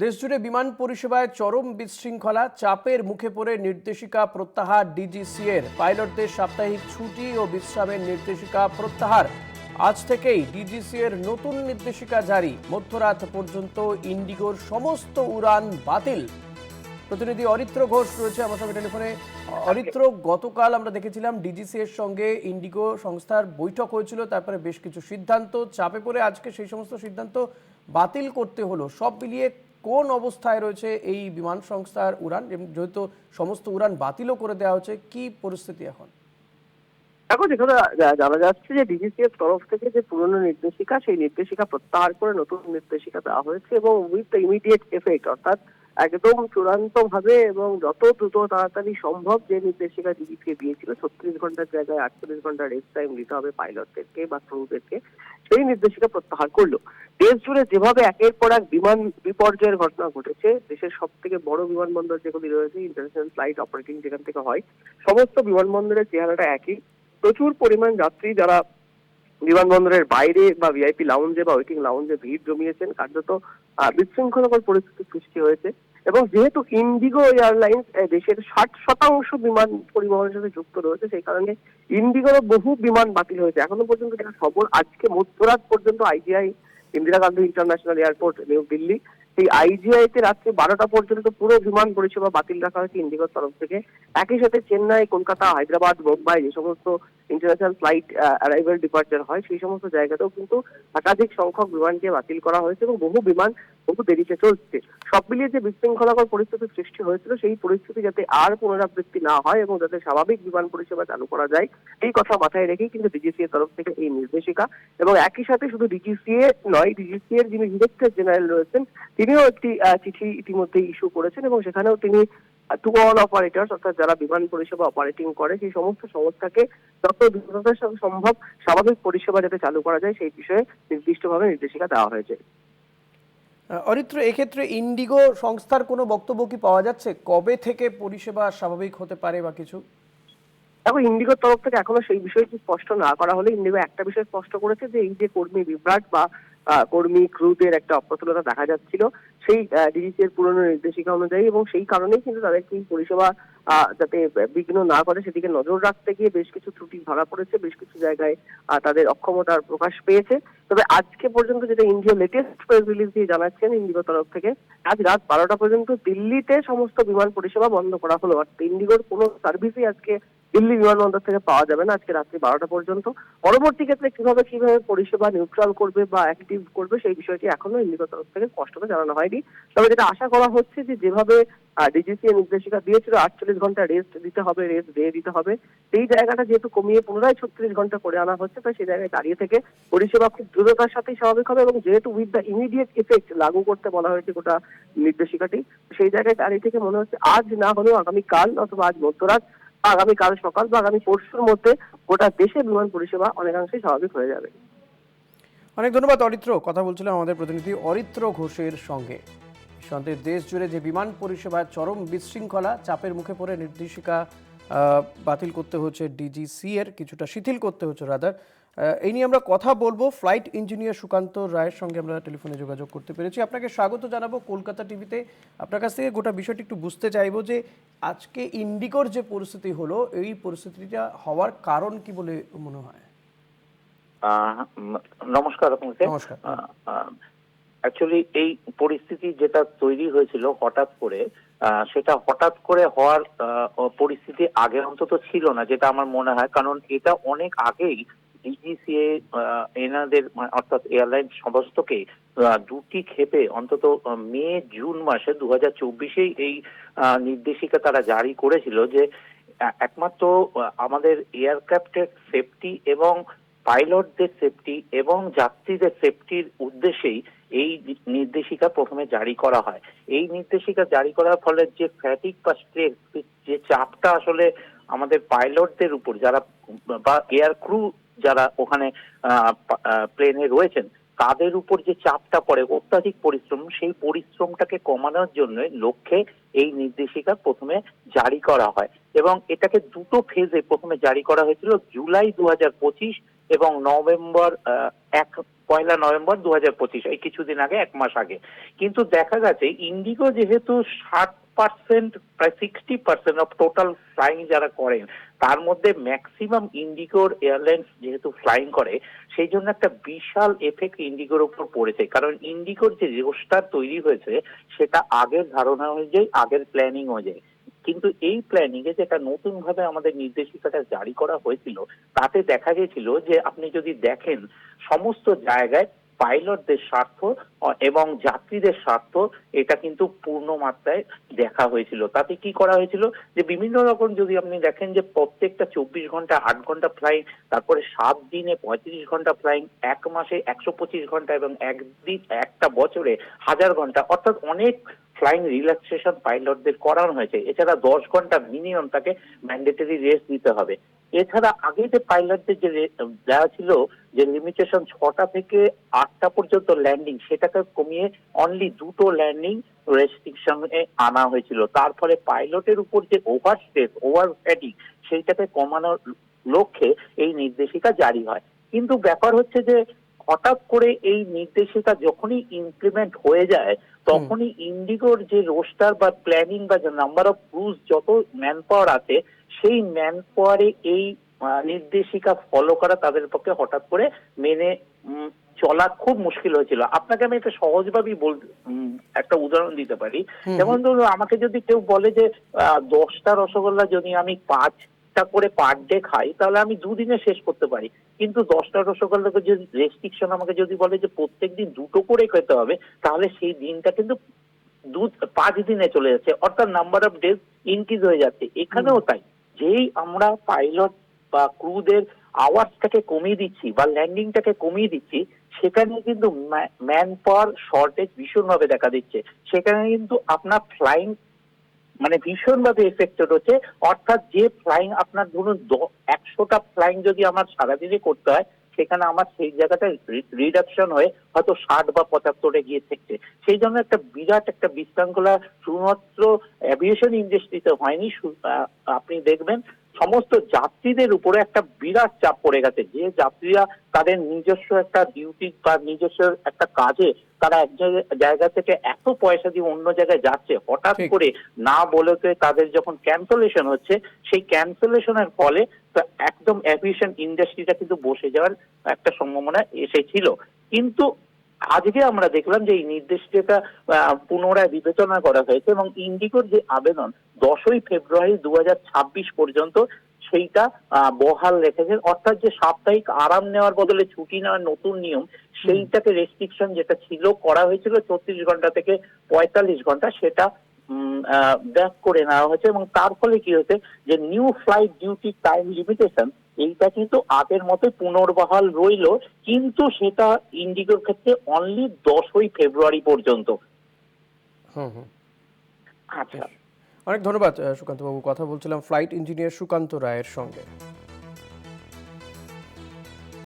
দেশজুড়ে বিমান পরিষেবায় চরম বিশৃঙ্খলা, চাপের মুখে পড়ে নির্দেশিকা প্রত্যাহার ডিজিসিএর। পাইলটদের সাপ্তাহিক ছুটি ও বিশ্রামের নির্দেশিকা প্রত্যাহার। আজ থেকেই ডিজিসিএর নতুন নির্দেশিকা জারি। মধ্যরাত পর্যন্ত ইন্ডিগোর সমস্ত উড়ান বাতিল। প্রতিনিধি অরিত্র ঘোষ রয়েছে আমার সঙ্গে টেলিফোনে। অরিত্র, গতকাল আমরা দেখেছিলাম ডিজিসি এর সঙ্গে ইন্ডিগো সংস্থার বৈঠক হয়েছিল, তারপরে বেশ কিছু সিদ্ধান্ত, চাপে পড়ে আজকে সেই সমস্ত সিদ্ধান্ত বাতিল করতে হলো। সব মিলিয়ে কোন অবস্থায় রয়েছে এই বিমান সংস্থার উড়ান যেহেতু সমস্ত উড়ান বাতিলও করে দেওয়া হচ্ছে, কি পরিস্থিতি এখন? এখন এখানে জানা যাচ্ছে যে ডিজিসিএস তরফ থেকে যে পুরনো নির্দেশিকা, সেই নির্দেশিকা প্রত্যাহার করে নতুন নির্দেশিকা দেওয়া হয়েছে এবং উইথ দ্য ইমিডিয়েট এফেক্ট অর্থাৎ একদম চূড়ান্ত ভাবে এবং যত দ্রুত তাড়াতাড়ি সম্ভব যে নির্দেশিকা ডিজিকে দিয়েছিল, ছত্রিশ ঘণ্টার জায়গায় আটচল্লিশ ঘণ্টা রেস্ট টাইম দিতে হবে পাইলটদেরকে বা ক্রুদেরকে সেই নির্দেশিকা প্রত্যাহার করল। দেশ জুড়ে যেভাবে একের পর এক বিমান বিপর্যয়ের ঘটনা ঘটেছে, দেশের সব থেকে বড় বিমানবন্দর যেগুলি রয়েছে ইন্টারন্যাশনাল ফ্লাইট অপারেটিং যেখান থেকে হয়, সমস্ত বিমানবন্দরের চেহারাটা একই। প্রচুর পরিমাণ যাত্রী যারা বিমানবন্দরের বাইরে বা ভিআইপি লাউঞ্জে বা ওয়েটিং লাউঞ্জে ভিড় জমিয়েছেন কার্যত বিশৃঙ্খলকর পরিস্থিতি সৃষ্টি হয়েছে। এবং যেহেতু ইন্ডিগো এয়ারলাইন্স দেশের ষাট শতাংশ বিমান পরিবহনের সাথে যুক্ত রয়েছে, সেই কারণে ইন্ডিগোর বহু বিমান বাতিল হয়েছে। এখনও পর্যন্ত যেটা খবর আজকে মধ্যরাত পর্যন্ত IGI Indira Gandhi international airport, new Delhi সেই আইজিআই তে রাত্রি বারোটা পর্যন্ত পুরো বিমান পরিষেবা বাতিল রাখা হয়েছে ইন্ডিগোর তরফ থেকে। একই সাথে চেন্নাই, কলকাতা, হায়দ্রাবাদ, মুম্বাই যে সমস্ত ইন্টারন্যাশনাল ফ্লাইট অ্যারাইভাল ডিপার্চার হয়, সেই সমস্ত জায়গাতেও কিন্তু একাধিক সংখ্যক বিমানকে বাতিল করা হয়েছে এবং বহু বিমান বহু দেরিতে চলছে। সব মিলিয়ে যে বিশৃঙ্খলাকর পরিস্থিতির সৃষ্টি হয়েছিল, সেই পরিস্থিতি যাতে আর পুনরাবৃত্তি না হয় এবং যাতে স্বাভাবিক বিমান পরিষেবা চালু করা যায়, এই কথা মাথায় রেখেই কিন্তু ডিজিসি এর তরফ থেকে এই নির্দেশিকা। এবং একই সাথে শুধু ডিজিসিএ নয় ডিজিসি এর যিনি ডিরেক্টর জেনারেল রয়েছেন তিনিও একটি চিঠি ইতিমধ্যে ইস্যু করেছেন এবং সেখানেও তিনি টু অল অপারেটর্স অর্থাৎ যারা বিমান পরিষেবা অপারেটিং করে সেই সমস্ত সংস্থাকে যত দ্রুততার সাথে সম্ভব স্বাভাবিক পরিষেবা যাতে চালু করা যায় সেই বিষয়ে নির্দিষ্টভাবে নির্দেশিকা দেওয়া হয়েছে। অরিত্র এক্ষেত্রে ইন্ডিগো সংস্থার কোনো বক্তব্য কি পাওয়া যাচ্ছে? কবে থেকে পরিষেবা স্বাভাবিক হতে পারে বা কিছু? দেখো ইন্ডিগোর তরফ থেকে এখনও সেই বিষয়টি স্পষ্ট না করা হলে ইন্ডিগো একটা বিষয় স্পষ্ট করেছে যে এই যে কর্মী বিভ্রাট বা কর্মী ক্রুদের একটা অপ্রতুলতা দেখা যাচ্ছিল। সেই ডিজিসি এর পুরনো নির্দেশিকা অনুযায়ী এবং সেই কারণেই কিন্তু তাদেরকে এই পরিষেবা যাতে বিঘ্ন না করে সেদিকে নজর রাখতে গিয়ে বেশ কিছু ত্রুটি ধরা পড়েছে, বেশ কিছু জায়গায় তাদের অক্ষমতার প্রকাশ পেয়েছে। তবে আজকে পর্যন্ত যেটা ইন্ডিয়া লেটেস্ট প্রেস রিলিজ দিয়ে জানাচ্ছেন ইন্ডিগো তরফ থেকে, আজ রাত বারোটা পর্যন্ত দিল্লিতে সমস্ত বিমান পরিষেবা বন্ধ করা হলো। অর্থাৎ ইন্ডিগোর কোনো সার্ভিসই আজকে দিল্লি বিমানবন্দর থেকে পাওয়া যাবে না আজকে রাত্রি বারোটা পর্যন্ত। পরবর্তী ক্ষেত্রে কীভাবে কীভাবে পরিষেবা নিউট্রাল করবে বা অ্যাক্টিভ করবে সেই বিষয়টি এখনও ইন্ডিগো তরফ থেকে স্পষ্টত জানানো হয়নি। তবে যেটা আশা করা হচ্ছে যে যেভাবে ডিজিসি নির্দেশিকা দিয়েছিল, আটচল্লিশ ঘণ্টা রেস্ট দিতে হবে রেস্ট দিয়ে দিতে হবে, সেই জায়গাটা যেহেতু কমিয়ে পুনরায় ছত্রিশ ঘণ্টা করে আনা হচ্ছে, তাই সেই জায়গায় দাঁড়িয়ে থেকে পরিষেবা খুব দ্রুততার সাথেই স্বাভাবিক হবে এবং যেহেতু উইথ দ্য ইমিডিয়েট ইফেক্ট লাগু করতে বলা হয়েছে গোটা নির্দেশিকাটি, সেই জায়গায় দাঁড়িয়ে থেকে মনে হচ্ছে আজ না হলেও আগামীকাল অথবা আজ মধ্যরাত আগামী কাল সকাল বা আগামী পরশুর মধ্যে গোটা দেশে বিমান পরিষেবা অনেকাংশেই স্বাভাবিক হয়ে যাবে। অনেক ধন্যবাদ, অরিত্র। কথা বলছিলাম আমাদের প্রতিনিধি অরিত্র ঘোষের সঙ্গে। সন্ধ্যে দেশ জুড়ে যে বিমান পরিষেবার চরম বিশৃঙ্খলা, চাপের মুখে পড়ে নির্দেশিকা বাতিল করতে হচ্ছে ডিজিসি এর, কিছুটা শিথিল করতে হচ্ছে রাদার। এই নিয়ে আমরা কথা বলব। ফ্লাইট ইঞ্জিনিয়ার সুকান্ত রায়ের সঙ্গে আমরা টেলিফোনে যোগাযোগ করতে পেরেছি। আপনাকে স্বাগত জানাব কলকাতা টিভিতে আপনার কাছ থেকে গোটা বিষয়টি একটু বুঝতে চাইব যে আজকে ইন্ডিগোর যে পরিস্থিতি হলো এই পরিস্থিতিটা হওয়ার কারণ কি বলে মনে হয়? নমস্কার আপনাকে। নমস্কার। অ্যাকচুয়ালি এই পরিস্থিতি যেটা তৈরি হয়েছিল হঠাৎ করে আহ, সেটা হঠাৎ করে হওয়ার পরিস্থিতি আগে অন্তত ছিল না যেটা আমার মনে হয়। কারণ এটা অনেক আগেই ডিজিসিএ এনাদের মানে অর্থাৎ এয়ারলাইন সমস্তকে দুটি ক্ষেপে অন্তত মে, জুন মাসে দু হাজার চব্বিশেই এই নির্দেশিকা তারা জারি করেছিল যে একমাত্র আমাদের এয়ারক্রাফটের সেফটি এবং পাইলটদের সেফটি এবং যাত্রীদের সেফটির উদ্দেশ্যেই এই নির্দেশিকা প্রথমে জারি করা হয়। এই নির্দেশিকা জারি করার ফলে যে ফ্যাটিক বা স্ট্রেস যে চাপটা আসলে আমাদের পাইলটদের উপর, যারা বা এয়ার ক্রু যারা ওখানে প্লেনে রয়েছেন, তাদের উপর যে চাপটা পড়ে, অত্যাধিক পরিশ্রম, সেই পরিশ্রমটাকে কমানোর জন্য লক্ষ্যে এই নির্দেশিকা প্রথমে জারি করা হয়। এবং এটাকে দুটো ফেজে প্রথমে জারি করা হয়েছিল, জুলাই দু হাজার পঁচিশ এবং নভেম্বর এক, পয়লা নভেম্বর দু হাজার পঁচিশ, এই কিছুদিন আগে, এক মাস আগে। কিন্তু দেখা গেছে, ইন্ডিগো যেহেতু ষাট পার্সেন্ট, প্রায় sixty percent of total flying যারা করেন, তার মধ্যে ম্যাক্সিমাম ইন্ডিগোর এয়ারলাইন্স যেহেতু ফ্লাইং করে, সেই জন্য একটা বিশাল এফেক্ট ইন্ডিগোর উপর পড়েছে। কারণ ইন্ডিগোর যে রোস্টার তৈরি হয়েছে, সেটা আগের ধারণা অনুযায়ী, আগের প্ল্যানিং অনুযায়ী। কিন্তু এই প্ল্যানিং এ যেটা নতুন ভাবে আমাদের নির্দেশিকাটা জারি করা হয়েছিল, তাতে দেখা গেছিল যে আপনি যদি দেখেন সমস্ত জায়গায় পাইলটদের স্বার্থ এবং যাত্রীদের স্বার্থ, এটা কিন্তু পূর্ণ মাত্রায় দেখা হয়েছিল। তাতে কি করা হয়েছিল যে বিভিন্ন রকম যদি আপনি দেখেন যে প্রত্যেকটা চব্বিশ ঘণ্টা, আট ঘণ্টা ফ্লাইং তারপরে সাত দিনে পঁয়ত্রিশ ঘণ্টা ফ্লাইং এক মাসে একশো পঁচিশ ঘণ্টা এবং একদিন, একটা বছরে হাজার ঘণ্টা, অর্থাৎ অনেক ফ্লাইং রিল্যাক্সেশন পাইলটদের করানো হয়েছে। এছাড়া দশ ঘণ্টা মিনিমাম তাকে ম্যান্ডেটরি রেস্ট দিতে হবে। এছাড়া আগে যে পাইলটদের যে দেওয়া ছিল, যে লিমিটেশন ছটা থেকে আটটা পর্যন্ত ল্যান্ডিং সেটাকে কমিয়ে অনলি দুটো ল্যান্ডিং রেস্ট্রিকশনে আনা হয়েছিল। তার ফলে পাইলটের উপর যে ওভার স্ট্রেস ওভার ফ্যাটিং সেইটাকে কমানোর লক্ষ্যে এই নির্দেশিকা জারি হয়। কিন্তু ব্যাপার হচ্ছে যে হঠাৎ করে এই নির্দেশিকা যখনই ইমপ্লিমেন্ট হয়ে যায় তখনই ইন্ডিগোর যে রোস্টার বা প্ল্যানিং বা নাম্বার অফ ক্রুজ যত ম্যান পাওয়ার আছে সেই ম্যান পাওয়ারে এই নির্দেশিকা ফলো করা তাদের পক্ষে হঠাৎ করে মেনে চলা খুব মুশকিল হয়েছিল। আপনাকে আমি একটা সহজভাবেই বল একটা উদাহরণ দিতে পারি। যেমন ধরুন আমাকে যদি কেউ বলে যে দশটা রসগোল্লা যদি আমি পাঁচটা করে পার ডে খাই তাহলে আমি দুদিনে শেষ করতে পারি। কিন্তু দশটা রসগোল্লাকে যদি রেস্ট্রিকশন আমাকে যদি বলে যে প্রত্যেকদিন দুটো করে খেতে হবে তাহলে সেই দিনটা কিন্তু দু পাঁচ দিনে চলে যাচ্ছে। অর্থাৎ নাম্বার অফ ডেজ ইনক্রিজ হয়ে যাচ্ছে। এখানেও তাই। যেই আমরা পাইলট বা ক্রুদের আওয়াজটাকে কমিয়ে দিচ্ছি বা ল্যান্ডিংটাকে কমিয়ে দিচ্ছি সেখানে কিন্তু ম্যান পাওয়ার শর্টেজ ভীষণভাবে দেখা দিচ্ছে। সেখানে কিন্তু আপনার ফ্লাইং মানে ভীষণভাবে এফেক্টেড হচ্ছে। অর্থাৎ যে ফ্লাইং আপনার ধরুন একশোটা ফ্লাইং যদি আমার সারাদিনে করতে হয়, সেখানে আমার সেই জায়গাটা রিডাকশন হয়ে হয়তো ষাট বা পঁচাত্তরে গিয়ে থাকছে। সেই জন্য একটা বিরাট একটা বিশৃঙ্খলা, শুধুমাত্র অ্যাভিয়েশন ইন্ডাস্ট্রিতে হয়নি আপনি দেখবেন সমস্ত যাত্রীদের উপরে একটা বিরাট চাপ পড়ে গেছে। যে যাত্রীরা তাদের নিজস্ব একটা ডিউটি বা নিজস্ব একটা কাজে তারা এক জায়গা- থেকে এত পয়সা দিয়ে অন্য জায়গায় যাচ্ছে হঠাৎ করে না বলেতে তাদের যখন ক্যান্সেলেশন হচ্ছে সেই ক্যান্সেলেশনের ফলে তো একদম অ্যাভিয়েশন ইন্ডাস্ট্রিটা কিন্তু বসে যাওয়ার একটা সম্ভাবনা এসেছিল। কিন্তু আজকে আমরা দেখলাম যে এই নির্দেশিকা পুনরায় বিবেচনা করা হয়েছে এবং ইন্ডিগোর যে আবেদন দশই ফেব্রুয়ারি দু হাজার ছাব্বিশ পর্যন্ত সেইটা বহাল রেখেছেন অর্থাৎ যে সাপ্তাহিক আরাম নেওয়ার বদলে ছুটি নেওয়ার নতুন নিয়ম, সেইটাকে রেস্ট্রিকশন যেটা ছিল, করা হয়েছিল চৌত্রিশ ঘণ্টা থেকে পঁয়তাল্লিশ ঘণ্টা, সেটা ব্যাক করে নেওয়া হয়েছে এবং তার ফলে কি হয়েছে যে new flight duty time limitation এইটা কিন্তু আগের মতো পুনর্বহাল রইল কিন্তু সেটা ইন্ডিগোর ক্ষেত্রে অনলি দশই ফেব্রুয়ারি পর্যন্ত। হুম হুম। আচ্ছা। অনেক ধন্যবাদ সুকান্ত বাবু কথা বলছিলাম ফ্লাইট ইঞ্জিনিয়ার সুকান্ত রায়ের সঙ্গে।